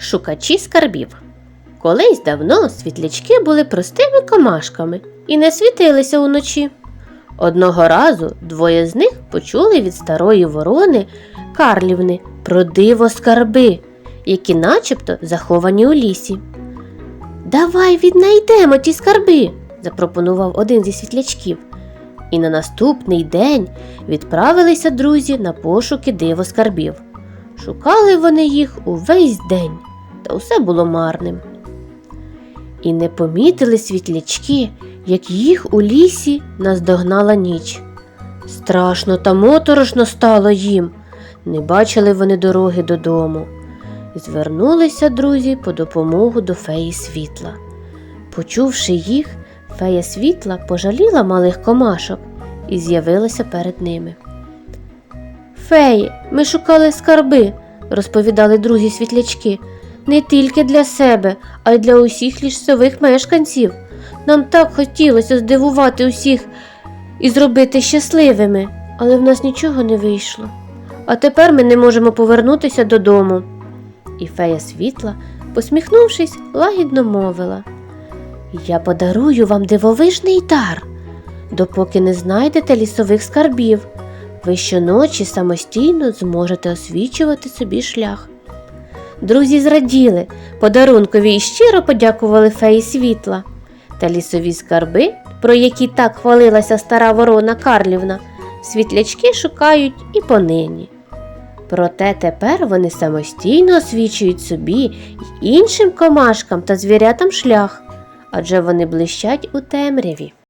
Шукачі скарбів. Колись давно світлячки були простими комашками і не світилися уночі. Одного разу двоє з них почули від старої ворони Карлівни про диво скарби, які начебто заховані у лісі. Давай віднайдемо ті скарби, запропонував один зі світлячків. І на наступний день відправилися друзі на пошуки диво скарбів. Шукали вони їх увесь день, та усе було марним. І не помітили світлячки, як їх у лісі наздогнала ніч. Страшно та моторошно стало їм. Не бачили вони дороги додому. Звернулися друзі по допомогу до феї світла. Почувши їх, фея світла пожаліла малих комашок і з'явилася перед ними. Феї, ми шукали скарби, розповідали друзі світлячки, не тільки для себе, а й для усіх лісових мешканців. Нам так хотілося здивувати усіх і зробити щасливими, але в нас нічого не вийшло. А тепер ми не можемо повернутися додому. І фея світла, посміхнувшись, лагідно мовила Я подарую вам дивовижний дар, допоки не знайдете лісових скарбів. Ви щоночі самостійно зможете освічувати собі шлях. Друзі зраділи, подарункові і щиро подякували феї світла. Та лісові скарби, про які так хвалилася стара ворона Карлівна, світлячки шукають і понині. Проте тепер вони самостійно освічують собі й іншим комашкам та звірятам шлях, адже вони блищать у темряві.